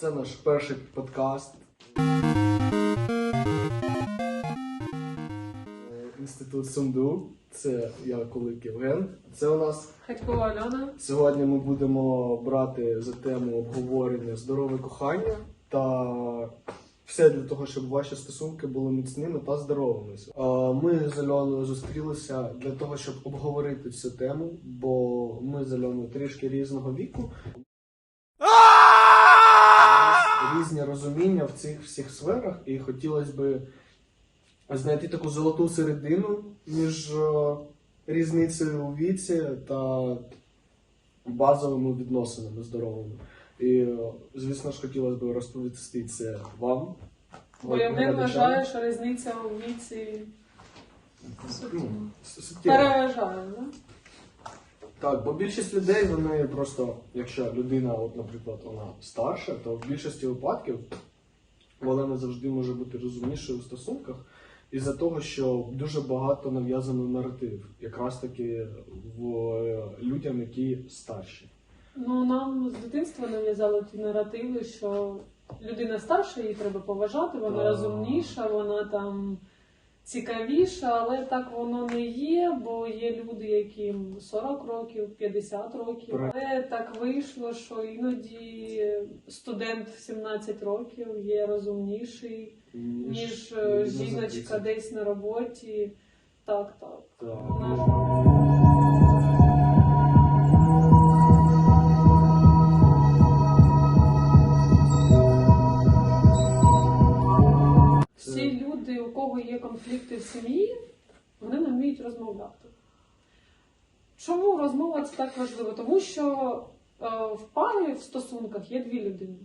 Це наш перший подкаст. Е, Інститут Сумду. Це я Кулик Євген. Це у нас Хатькова Альона. сьогодні ми будемо брати за тему обговорення здорове кохання та все для того, щоб ваші стосунки були міцними та здоровими. Е, Ми з Альоною зустрілися для того, щоб обговорити цю тему, бо ми з Альоною трішки різного віку. Різні розуміння в цих всіх сферах, і хотілося б знайти таку золоту середину між е, різницею у віці та базовими відносинами здоровими. І, е, звісно ж, хотілося б розповісти це вам. Бо я не глядачам. вважаю, що різниця у віці Ну, с- переважає. Да? Так, бо більшість людей вони просто, якщо людина, от, наприклад, вона старша, то в більшості випадків вона не завжди може бути розумнішою у стосунках із-за того, що дуже багато нав'язано наратив, якраз таки в е, людям, які старші. Ну нам з дитинства нав'язали ті наративи, що людина старша, її треба поважати, вона розумніша, вона там цікавіша, але так воно не є, бо є люди, яким 40 років, 50 років. Але так вийшло, що іноді студент в 17 років є розумніший, ніж е, жіночка десь на роботі. Так, так. Всі люди, у кого є конфлікти в сім'ї, вони не вміють розмовляти. Чому розмова це так важливо? Тому що е, в парі в стосунках є дві людини.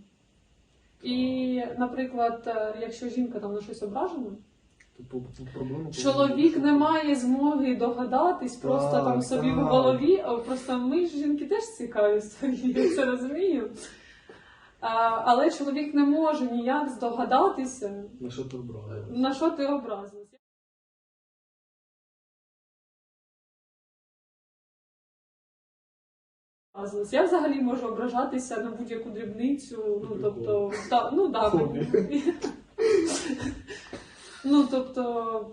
І, наприклад, е, якщо жінка там на щось ображена, чоловік не має змоги догадатись, просто там собі в голові. а Просто ми ж жінки теж цікаві свої, я це розумію. Але чоловік не може ніяк здогадатися, На що ти обрала? на що ти? Образилась. Я взагалі можу ображатися на будь-яку дрібницю. Ну тобто, та, ну да, ну тобто.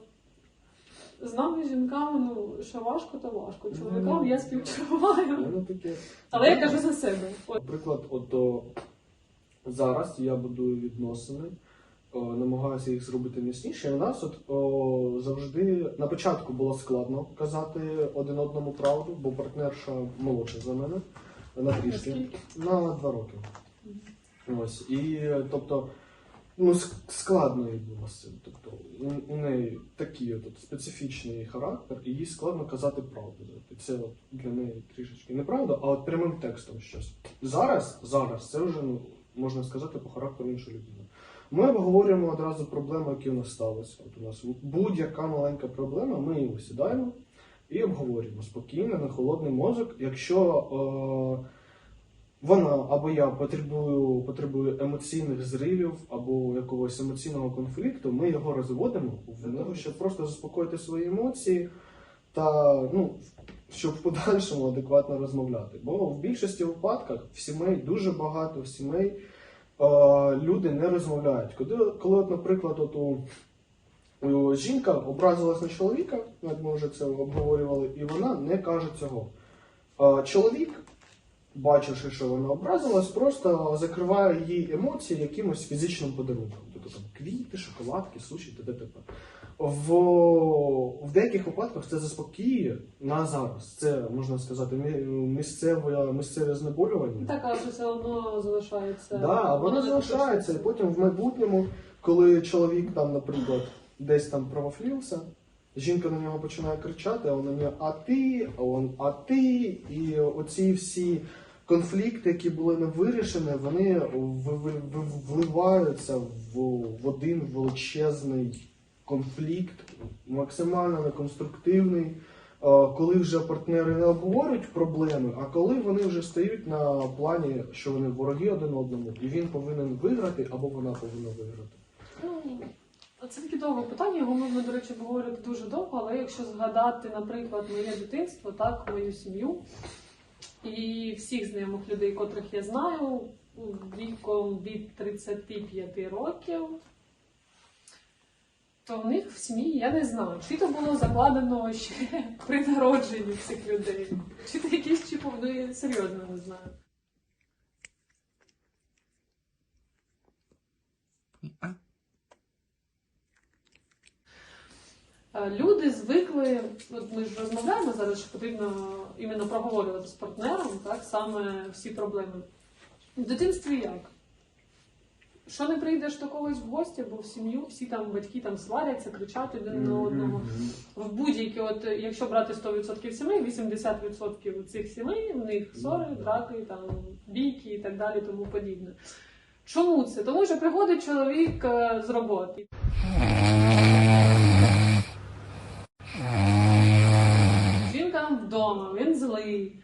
З нами жінками, ну що важко, то важко. Чоловікам Ну, я співчуваю. Але я кажу за себе. Наприклад, от о, зараз я будую відносини, о, намагаюся їх зробити міцніше. І у нас от о, завжди на початку було складно казати один одному правду, бо партнерша молодша за мене на трішки. На два роки. Ось. І тобто, ну, складно їй було з цим. Тобто, у, у неї такий от, специфічний характер, і їй складно казати правду. Це от для неї трішечки неправда, а от прямим текстом щось. Зараз, зараз це вже ну, можна сказати по характеру іншої людини. Ми обговорюємо одразу проблеми, які у нас сталися. От у нас будь-яка маленька проблема, ми її сідаємо і обговорюємо спокійно, на холодний мозок. Якщо е, вона або я потребую, потребую емоційних зривів або якогось емоційного конфлікту, ми його розводимо для того, щоб просто заспокоїти свої емоції та ну, щоб в подальшому адекватно розмовляти. Бо в більшості випадках в сімей дуже багато в сімей е, люди не розмовляють. Коли, коли от, наприклад, от у, у жінка образилась на чоловіка, як ми вже це обговорювали, і вона не каже цього. Е, чоловік бачивши, що вона образилась, просто закриває її емоції якимось фізичним подарунком. Тобто там квіти, шоколадки, суші, т.д. В, в деяких випадках це заспокоює на зараз. Це можна сказати місцеве, місцеве знеболювання. Так, але все одно залишається. Да, воно залишається, і потім в майбутньому, коли чоловік там, наприклад, десь там провафлівся, жінка на нього починає кричати, а вона на нього, а ти, а он, а ти, і оці всі конфлікти, які були не вирішені, вони вливаються в, в один величезний конфлікт, максимально неконструктивний. е, Коли вже партнери не обговорюють проблеми, а коли вони вже стають на плані, що вони вороги один одному, і він повинен виграти або вона повинна виграти. Ну, Це таке довге питання, його можна, до речі, обговорити дуже довго, але якщо згадати, наприклад, моє дитинство, так, мою сім'ю і всіх знайомих людей, котрих я знаю, віком від 35 років, то в них в сім'ї я не знаю, чи то було закладено ще при народженні цих людей, чи то якісь чіповни серйозно не знаю. Е, Люди звикли, от ми ж розмовляємо зараз, що потрібно іменно проговорювати з партнером, так, саме всі проблеми. В дитинстві як? Що не прийдеш до когось в гості або в сім'ю, всі там батьки там сваряться, кричать один на одного. В будь-які, от якщо брати 100% сімей, 80% цих сімей в них ссори, Ну, драки, там бійки і так далі, тому подібне. Чому це? Тому що приходить чоловік е, з роботи. Жінка там вдома, він злий.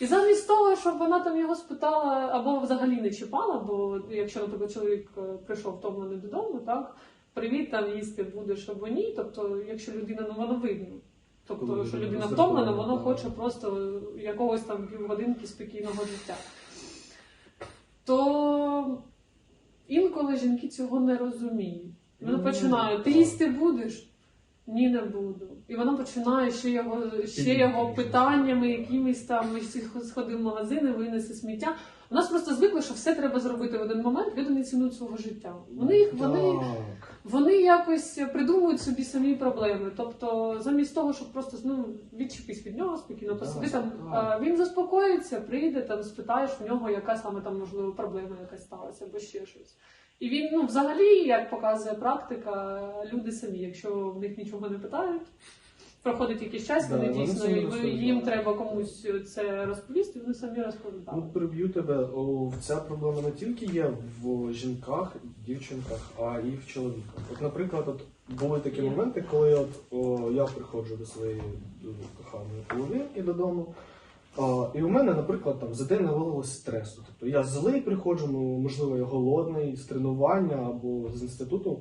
І замість того, щоб вона там його спитала або взагалі не чіпала, бо якщо, наприклад, чоловік е, прийшов втомлений додому, так, привіт, там їсти будеш або ні. Тобто, якщо людина, ну воно видно. Тобто, що людина втомлена, воно хоче просто якогось там півгодинки спокійного життя. То інколи жінки цього не розуміють. Вони Ну, починають, ти їсти будеш? Ні, не буду. І вона починає ще його, ще його питаннями, якимись там ми всі сходив в магазини, винеси сміття. У нас просто звикли, що все треба зробити в один момент, люди не цінують свого життя. Вони, їх- вони, вони якось придумують собі самі проблеми. Тобто, замість того, щоб просто ну, відчепись від нього спокійно, посиди там, він заспокоїться, прийде, там спитаєш в нього, яка саме там можливо проблема якась сталася, або ще щось. І він, ну, взагалі, як показує практика, люди самі, якщо в них нічого не питають, проходить якийсь час, Да, вони вони дійсно самі і розповідають. їм треба комусь це розповісти, вони самі розповідають. Ну, переб'ю тебе. О, ця проблема не тільки є в жінках, дівчинках, а і в чоловіках. От, наприклад, от були такі моменти, коли от, о, я приходжу до своєї коханої половинки додому. І у мене, наприклад, там за день навалилось стресу. Тобто я злий приходжу, ну, можливо, я голодний з тренування або з інституту.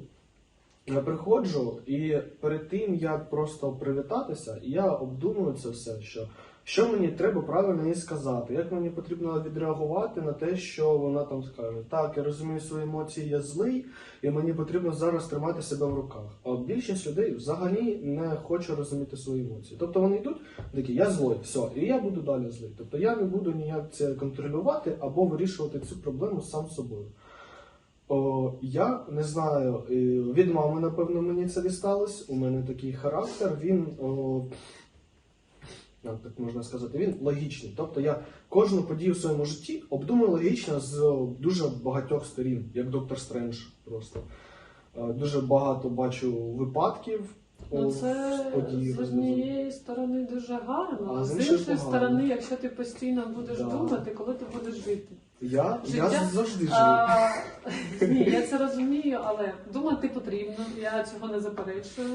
Я приходжу, і перед тим, як просто привітатися, я обдумую це все, що, що мені треба правильно їй сказати, як мені потрібно відреагувати на те, що вона там скаже. Так, я розумію свої емоції, я злий, і мені потрібно зараз тримати себе в руках. А більшість людей взагалі не хоче розуміти свої емоції. Тобто вони йдуть такі, я злий, все, і я буду далі злий. Тобто я не буду ніяк це контролювати або вирішувати цю проблему сам собою. О, я не знаю, від мами, напевно, мені це дісталось. У мене такий характер, він, о, як так можна сказати, він логічний. Тобто я кожну подію в своєму житті обдумую логічно з дуже багатьох сторін, як доктор Стрендж просто. Е, Дуже багато бачу випадків. Ну, це з однієї сторони дуже гарно, А з іншої сторони, якщо ти постійно будеш Да. думати, коли ти будеш жити. Я, я завжди живу. А, ні, я це розумію, але думати потрібно, я цього не заперечую.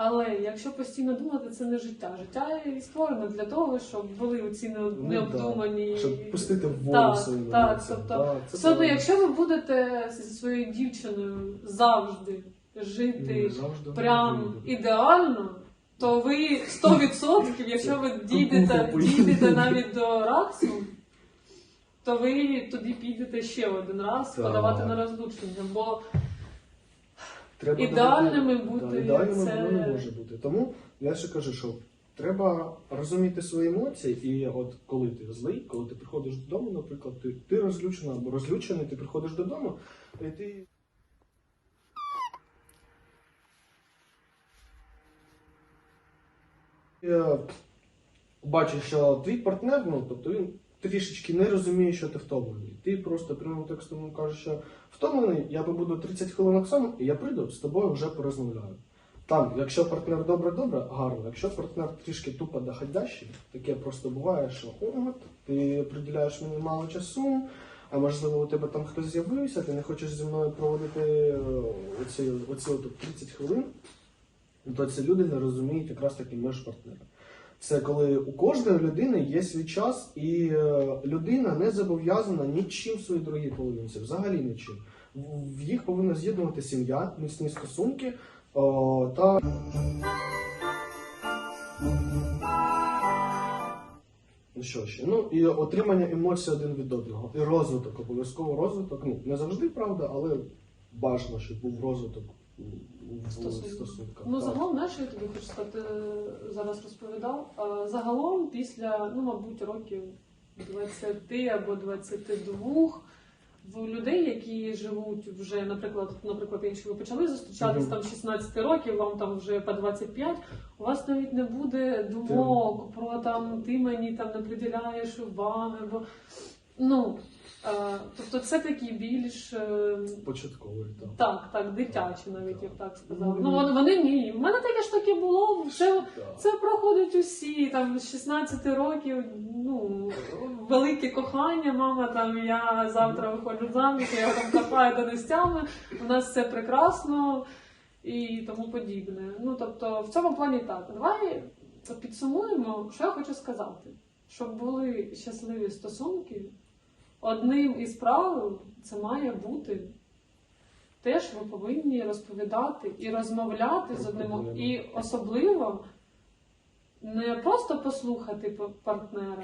Але якщо постійно думати, це не життя. Життя і створено для того, щоб були оці не- Ну, необдумані. Щоб пустити в Так, так, тобто, Все одно, якщо ви будете зі своєю дівчиною завжди жити завжди прям ідеально, то ви 100%, якщо ви дійдете, дійдете навіть до раксу, то ви тоді підете ще один раз Так. подавати на розлучення. Бо Треба Ідеальними бути Да, ідеальними це- воно не може бути. Тому я ще кажу, що треба розуміти свої емоції, і от коли ти злий, коли ти приходиш додому, наприклад, ти, ти розлючена або розлючений, ти приходиш додому, і ти. Бачу, що твій партнер, ну тобто він трішечки не розуміє, що ти втомлений. Ти просто прямим текстом кажеш, що втомлений, я побуду 30 хвилин сам, і я прийду з тобою вже порозмовляю. Там, якщо партнер добре-добре, гарно. Якщо партнер трішки тупо доходящий, таке просто буває, що от, ти приділяєш мені мало часу, а можливо у тебе там хтось з'явився, ти не хочеш зі мною проводити е, оці, оці от 30 хвилин, то ці люди не розуміють якраз таки меж партнера. Це коли у кожної людини є свій час, і е, людина не зобов'язана нічим своїй дорогій половинці, взагалі нічим. В- їх повинна з'єднувати сім'я, міцні стосунки о, та. Що ще? Ну і отримання емоцій один від одного. І розвиток, обов'язково розвиток. Ну, не завжди правда, але бажано, щоб був розвиток в Стосунках. Ну, загалом, знаєш, я тобі хочу сказати, е, зараз розповідав. Загалом, після, ну, мабуть, років 20 або 22, в людей, які живуть вже, наприклад, наприклад, якщо ви почали зустрічатись там 16 років, вам там вже по 25, у вас навіть не буде думок про там ти мені там не приділяєш уваги, бо ну. Е, Тобто це такі більш е, Початковий, так. так, так, дитячі навіть я б так сказала. Ну, Ну вони, вони ні. У мене таке ж таке було. Це, це проходить усі там з 16 років. Ну велике кохання. Мама там я завтра виходжу заміж, я його там кохаю до нестями. У нас все прекрасно і тому подібне. Ну тобто, в цьому плані так. Давай підсумуємо, що я хочу сказати. Щоб були щасливі стосунки, одним із правил це має бути теж ви повинні розповідати і розмовляти з одним і особливо не просто послухати партнера,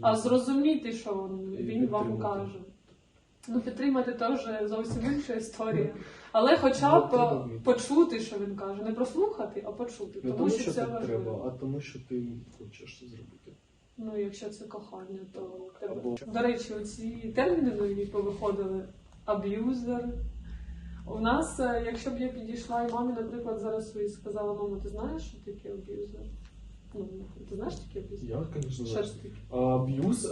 а зрозуміти, що він вам каже. Ну, підтримати теж зовсім інша історія. Але хоча Ну, б почути, що він каже. Не прослухати, а почути. Тому, що, це важливо. а тому, що ти хочеш це зробити. Ну, якщо це кохання, то в тебе. Або- До речі, оці терміни нові повиходили. Аб'юзер. У нас, е, якщо б я підійшла і мамі, наприклад, зараз і сказала, мамо, ти знаєш, що таке аб'юзер? Ну, ти знаєш таке аб'юзер? Я, звісно, знаю. Аб'юз,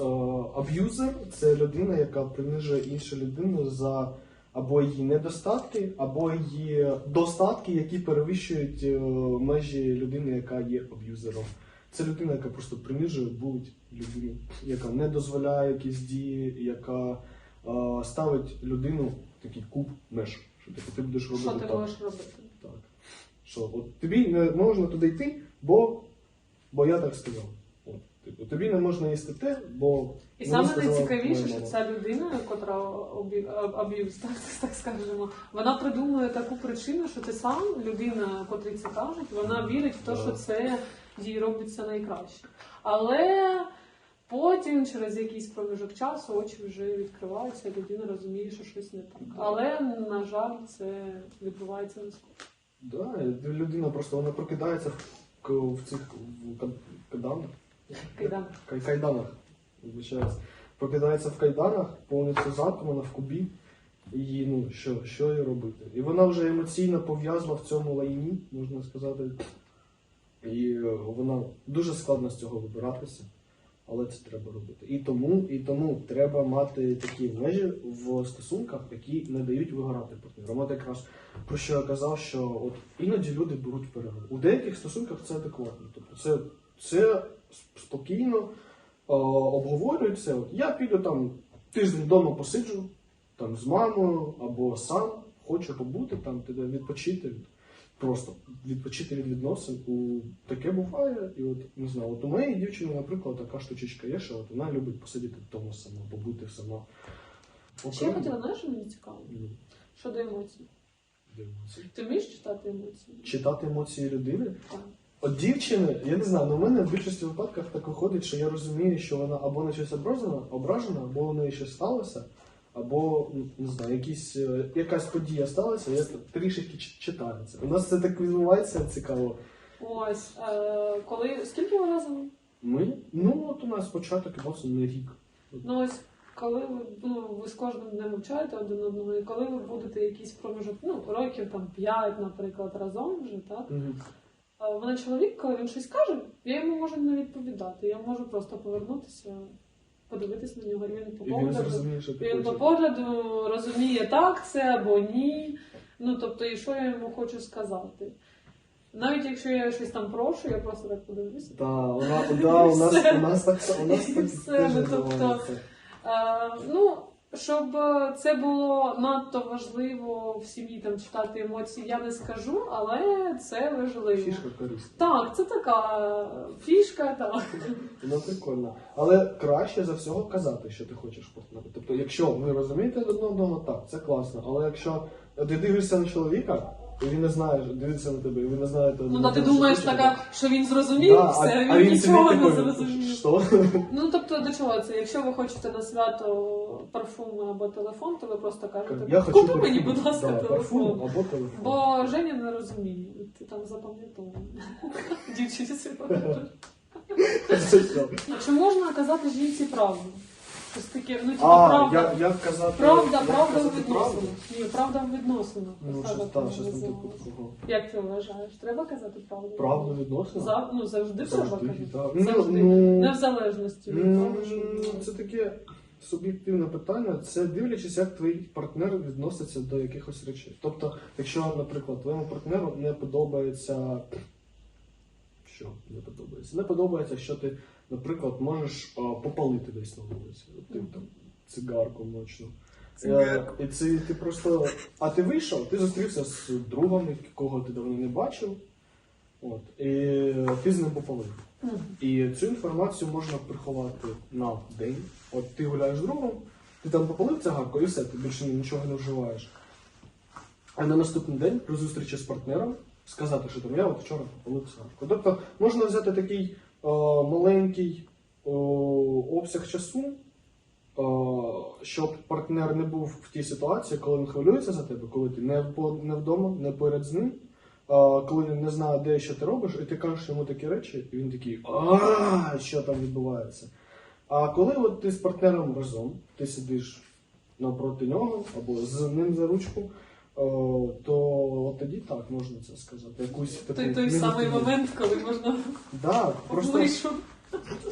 аб'юзер це людина, яка принижує іншу людину за або її недостатки, або її достатки, які перевищують е, межі людини, яка є аб'юзером. Це людина, яка просто принижує, булить людину, яка не дозволяє якісь дії, яка е, ставить людину в такий куб меж. Що типу, ти будеш робити Що ти так. можеш робити? Так. Що, от тобі не можна туди йти, бо, бо я так сказав. От, типу, тобі не можна їсти те, бо. І мені саме сказала найцікавіше, моя що мама. ця людина, котра обі- аб'юз, так, так скажемо, вона придумує таку причину, що ти сам, людина, котрій це кажуть, вона вірить в те, що це їй робиться найкраще. Але потім, через якийсь проміжок часу, очі вже відкриваються, і людина розуміє, що щось не так. Але, на жаль, це відбувається не скоро. Да, людина просто вона прокидається в, цих в кад- каданах. Кайдан. Кайданах. Вибачаюсь. Прокидається в кайданах, повністю затримана в кубі. І ну, що, що їй робити? І вона вже емоційно пов'язла в цьому лайні, можна сказати. І вона дуже складно з цього вибиратися, але це треба робити. І тому, і тому треба мати такі межі в стосунках, які не дають вигорати партнерам. От якраз про що я казав, що от іноді люди беруть перерву. У деяких стосунках це адекватно. Тобто це, це спокійно е, обговорюється. От я піду там тиждень вдома посиджу там з мамою або сам хочу побути там, відпочити. Просто відпочити від відносин. У таке буває. І от не знаю, от у моєї дівчини, наприклад, така штучечка є, що от вона любить посидіти вдома сама, побути сама. Ще я хотіла, знаєш, що мені цікаво? Ну, Щодо емоцій. Ти вмієш читати емоції? Читати емоції людини. Так. От дівчини, я не знаю, але в мене в більшості випадках так виходить, що я розумію, що вона або на щось ображена, ображена, або у неї щось сталося, або ну, не знаю, якісь, е, якась подія сталася, я трішки читаю це. У нас це так відбувається цікаво. Ось, е, коли скільки ви разом? Ми, ну от у нас початок відносин не рік. Ну ось коли ви ну ви з кожним днем вивчаєте один одного, і коли ви будете якийсь проміжок, ну років там 5, наприклад, разом вже, так? А мене чоловік, коли він щось каже, я йому можу не відповідати. Я можу просто повернутися, подивитись на нього, він по І він погляду. зрозуміє, що ти Він по хочеш. погляду розуміє так це або ні. Ну тобто, і що я йому хочу сказати. Навіть якщо я щось там прошу, я просто так подивлюся. Та, вона- да, у нас, у нас так, у нас так все, теж ну, тобто, відбувається. Е, ну, щоб е, це було надто важливо в сім'ї там читати емоції, я не скажу, але це важливо. Фішка корисна. Так, це така фішка, так. Ну прикольна. Але краще за всього казати, що ти хочеш партнера. Тобто, якщо ви розумієте один одного, так, це класно. Але якщо ти дивишся на чоловіка, і він не знає, дивиться на тебе, і ви не знаєте. Ну, один та ти думаєш така, що він зрозумів Да, все, а, а він він нічого сидить не такий, зрозумів. Що? Ну тобто до чого це? Якщо ви хочете на свято парфуми або телефон, то ви просто кажете, Я хочу купи мені, парфум. будь ласка, Да, парфум телефон. або телефон. Бо Женя не розуміє, ти там запам'ятовує. Дівчині покажеш. Це? Чи можна казати жінці правду? Щось таке, ну типу, А, правда. я, як казати... Правда, як правда казати в відносинах. Ні, правда в відносинах. Ну, Так, щось, от так, щось там типу такого. Як ти вважаєш? Треба казати правду? Правду відносно? За, ну, завжди, треба казати. так. Ну, Завжди. ну, Не в залежності від Ну, того, що Це таке суб'єктивне питання. Це дивлячись, як твій партнер відноситься до якихось речей. Тобто, якщо, наприклад, твоєму партнеру не подобається. Що не подобається? Не подобається, що ти, наприклад, можеш попалити десь на вулиці. Ти там цигарку ночну. Цигарку. Е, І це ти просто. А ти вийшов, ти зустрівся з другом, якого ти давно не бачив. От, і ти з ним попалив. І цю інформацію можна приховати на день. От ти гуляєш з другом, ти там попалив цигарку і все, ти більше нічого не вживаєш. А на наступний день при зустрічі з партнером сказати, що там я от вчора попалив цигарку. Тобто можна взяти такий маленький обсяг часу, щоб партнер не був в тій ситуації, коли він хвилюється за тебе, коли ти не, вдома, не поряд з ним. Коли він не знає, де що ти робиш, і ти кажеш йому такі речі, і він такий а що там відбувається. А коли от ти з партнером разом, ти сидиш навпроти нього або з ним за ручку, о, то от тоді так можна це сказати. Якусь таку Той, той самий момент, коли можна Да, просто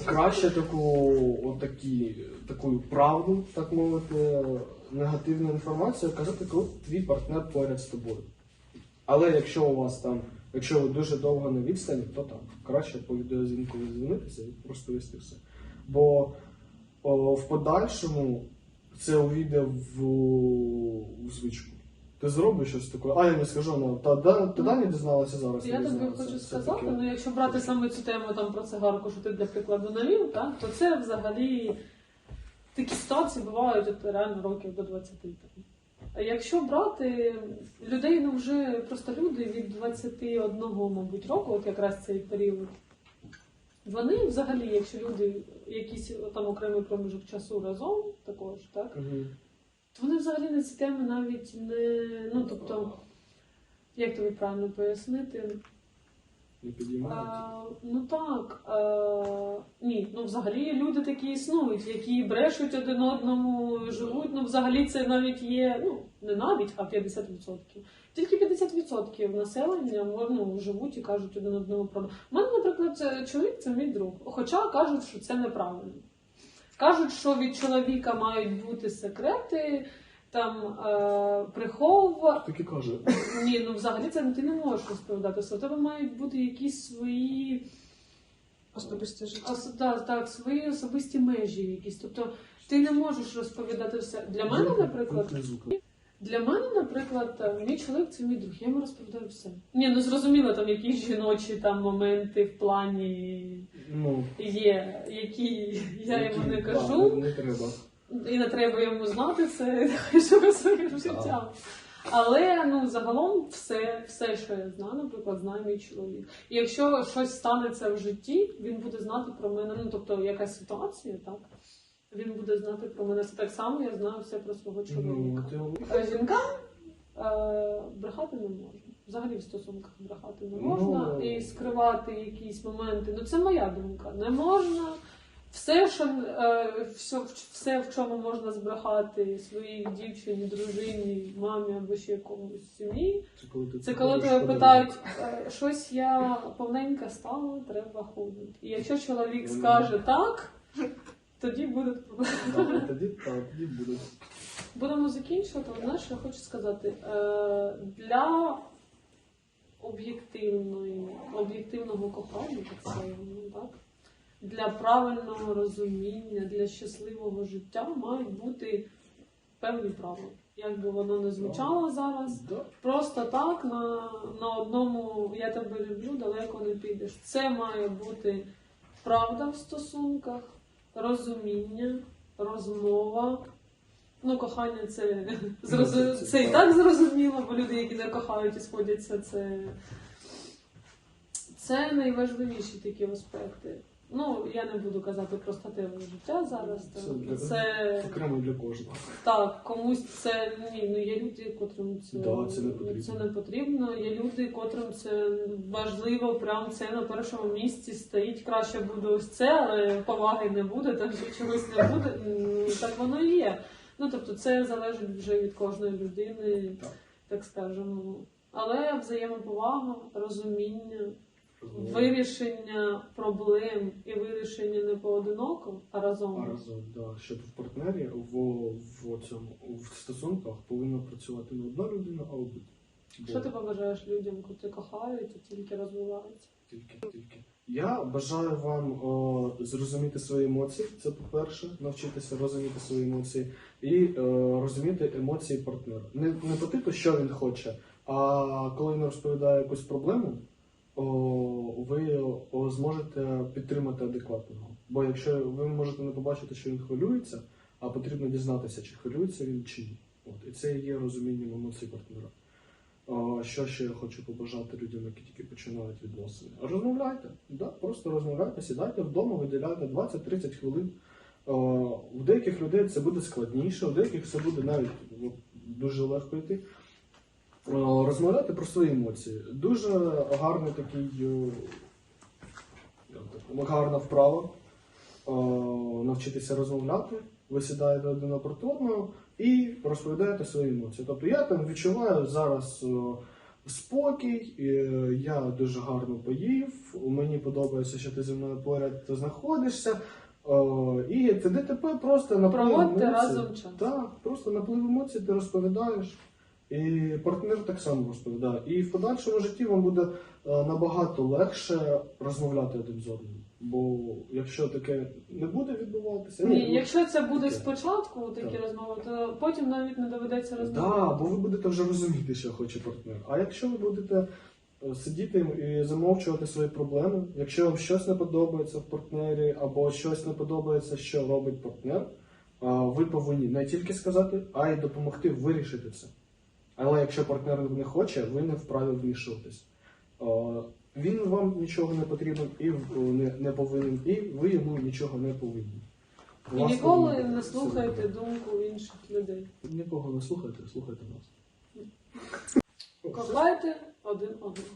краще таку, от такі, таку правду, так мовити, негативну інформацію казати, коли твій партнер поряд з тобою. Але якщо у вас там, якщо ви дуже довго на відстані, то так, краще по відеозвінку дзвонитися і просто вести все. Бо о, в подальшому це увійде в, в звичку. Ти зробиш щось таке, а я не скажу, ну, та, да, тоді не дізналася зараз. Я тобі хочу сказати, ну якщо брати саме цю тему там про цигарку, що ти для прикладу навів, так, то це взагалі такі ситуації бувають от, реально років до 20. там. А якщо брати людей, ну вже просто люди від 21, мабуть, року, от якраз цей період, вони взагалі, якщо люди якийсь там окремий проміжок часу разом також, так, Мгм. То вони взагалі на ці теми навіть не. Ну тобто, як тобі правильно пояснити? Не підіймають. А, ну так. А, ні, ну взагалі люди такі існують, які брешуть один одному, живуть. Ну, взагалі це навіть є, ну, не навіть, а 50%. Тільки 50% населення ну, живуть і кажуть один одному правду. У мене, наприклад, чоловік це мій друг. Хоча кажуть, що це неправильно. Кажуть, що від чоловіка мають бути секрети, там е, приховувати. Так і каже. Ні, ну взагалі це ти не можеш розповідати. У тебе мають бути якісь свої Особисте життя. ос, да, так, свої особисті межі якісь. Тобто ти не можеш розповідати все. Для мене, наприклад. Для мене, наприклад, е, мій чоловік це мій друг, я йому розповідаю все. Ні, ну зрозуміло, там якісь жіночі там моменти в плані Ну, є, які я йому не кажу. не, треба. І не треба йому знати це, живе своїм життям. Але ну загалом все, все, що я знаю, наприклад, знає мій чоловік. І якщо щось станеться в житті, він буде знати про мене. Ну тобто якась ситуація, так він буде знати про мене. Це так само я знаю все про свого Ну, чоловіка. ти- Е, Жінкам е, брехати не можна. Взагалі в стосунках брехати не можна Ну. і скривати якісь моменти. Ну це моя думка. Не можна. Все, що е, все, все, в чому можна збрехати своїй дівчині, дружині, мамі або ще комусь сім'ї. Це коли ти Це коли тебе питають, е, щось я повненька стала, треба худнути. І якщо чоловік Ну, скаже так, тоді буде дорогу. Так, Тоді так, тоді будуть. Будемо закінчувати. Але знаєш, що я хочу сказати. Е, для об'єктивної, об'єктивного кохання, так сказано, так? Для правильного розуміння, для щасливого життя мають бути певні правила. Як би воно не звучало зараз, просто так на, на одному я тебе люблю, далеко не підеш. Це має бути правда в стосунках, розуміння, розмова, Ну, кохання це, Ну, зрозу... це- і так зрозуміло, бо люди, які не кохають і сходяться, це. Це найважливіші такі аспекти. Ну, я не буду казати про статеве життя зараз. Це так. для- Це Окремо для кожного. так, комусь це ні, ну є люди, котрим це, Да, це не потрібно. це не потрібно. Є люди, котрим це важливо, прям це на першому місці стоїть. Краще буде ось це, але поваги не буде, там ще чогось не буде. Ну, Так воно і є. Ну тобто, це залежить вже від кожної людини, Так. так скажемо. Але взаємоповага, розуміння. Вирішення проблем і вирішення не поодиноко, а разом. А разом, да, щоб в партнері в, в цьому в стосунках повинна працювати не одна людина, а обидві. Що ти побажаєш людям, котрі кохають і тільки розвиваються? Тільки, тільки. Я бажаю вам о, зрозуміти свої емоції. Це по-перше, навчитися розуміти свої емоції і е, розуміти емоції партнера. Не, не по типу, що він хоче, а коли він розповідає якусь проблему, о, ви зможете підтримати адекватно. його. Бо якщо ви можете не побачити, що він хвилюється, а потрібно дізнатися, чи хвилюється він чи ні. От, і це є розумінням емоцій партнера. Що ще я хочу побажати людям, які тільки починають відносини? Розмовляйте, да? просто розмовляйте, сідайте вдома, виділяйте 20-30 хвилин. У деяких людей це буде складніше, у деяких це буде навіть дуже легко йти. А, Розмовляйте про свої емоції. Дуже гарний такий е, гарна вправа е, навчитися розмовляти. Ви сідаєте один одного і розповідаєте свої емоції. Тобто я там відчуваю зараз е, спокій, я дуже гарно поїв, мені подобається, що ти зі мною поряд знаходишся. І ти ДТП просто наплив емоцій. Так, просто наплив емоцій ти розповідаєш. І партнер так само розповідає. І в подальшому житті вам буде е, набагато легше розмовляти один з одним. Бо якщо таке не буде відбуватися, Ні, ну, якщо це буде таке. спочатку такі Так. розмови, то потім навіть не доведеться Да, розмовляти. бо ви будете вже розуміти, що хоче партнер. А якщо ви будете е, сидіти і замовчувати свої проблеми, якщо вам щось не подобається в партнері, або щось не подобається, що робить партнер, ви повинні не тільки сказати, а й допомогти вирішити це. Але якщо партнер не хоче, ви не вправі вмішуватись. Він вам нічого не потрібен і не, не повинен, і ви йому нічого не повинні. І Власне, ніколи не слухайте думку інших людей. Нікого не слухайте, слухайте нас. Кохайте один одного.